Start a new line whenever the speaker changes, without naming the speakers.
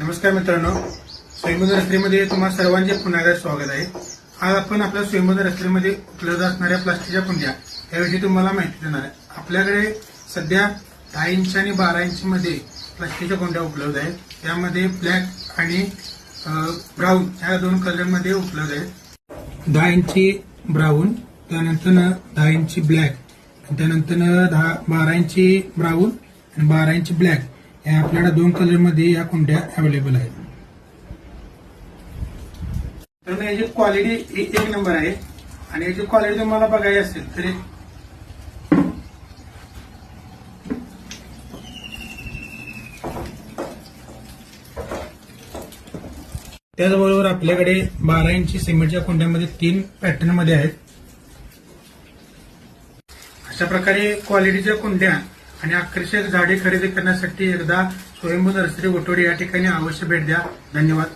नमस्कार मित्रांनो स्वयंबोध रस्त्रीमध्ये तुम्हाला सर्वांचे पुन्हा एकदा स्वागत आहे. आज आपण आपल्या स्वयंबोध रस्त्यामध्ये उपलब्ध असणाऱ्या प्लास्टिकच्या कुंड्या याविषयी तुम्हाला माहिती देणार आहे. आपल्याकडे सध्या दहा इंच आणि बारा इंच मध्ये प्लास्टिकच्या कुंड्या उपलब्ध आहेत. त्यामध्ये ब्लॅक आणि ब्राऊन या दोन कलरमध्ये उपलब्ध आहेत. दहा इंची ब्राऊन त्यानंतर दहा इंची ब्लॅक त्यानंतर दहा बारा इंची ब्राऊन आणि बारा इंची ब्लॅक. या आपल्याला दोन कलरमध्ये या कुंड्या अवेलेबल आहेत? तर याची क्वालिटी एक नंबर आहे. आणि याची क्वालिटी तुम्हाला बघायची असेल तर त्याचबरोबर आपल्याकडे बारा इंची सिमेंटच्या कुंड्यामध्ये तीन पॅटर्नमध्ये आहेत. अशा प्रकारे क्वालिटीच्या कुंड्या आणि आकर्षक झाडे खरेदी करण्यासाठी एकदा स्वयंभू नर्सरी गोटोडी या ठिकाणी अवश्य भेट द्या. धन्यवाद.